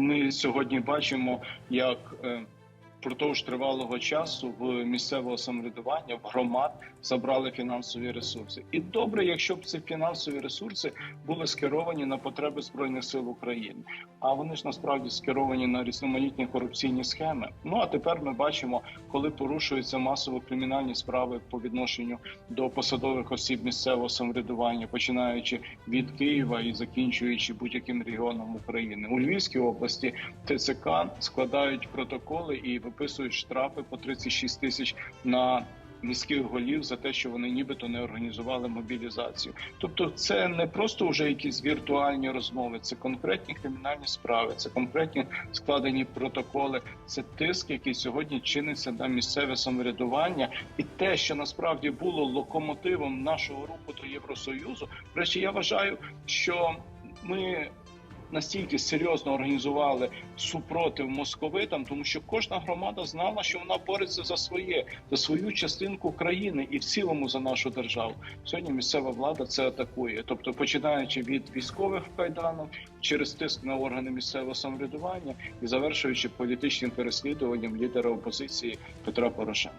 Ми сьогодні бачимо, як е, впродовж тривалого часу в місцевого самоврядування в громад забрали фінансові ресурси. І добре, якщо б ці фінансові ресурси були скеровані на потреби збройних сил України. А вони ж насправді скеровані на різноманітні корупційні схеми. Ну а тепер ми бачимо, коли порушуються масово кримінальні справи по відношенню до посадових осіб місцевого самоврядування, починаючи від Києва і закінчуючи будь-яким регіоном України у Львівській області. ТЦК складають протоколи і виписують штрафи по 36 тисяч на міських голів за те, що вони нібито не організували мобілізацію. Тобто, це не просто вже якісь віртуальні розмови, це конкретні кримінальні справи, це конкретні складені протоколи, це тиск, який сьогодні чиниться на місцеве самоврядування, і те, що насправді було локомотивом нашого руху до Євросоюзу. Речі, я вважаю, що ми настільки серйозно організували супротив московитам, тому що кожна громада знала, що вона бореться за своє, за свою частинку країни і в цілому за нашу державу. Сьогодні місцева влада це атакує, тобто починаючи від військових кайданів через тиск на органи місцевого самоврядування і завершуючи політичним переслідуванням лідера опозиції Петра Порошенка.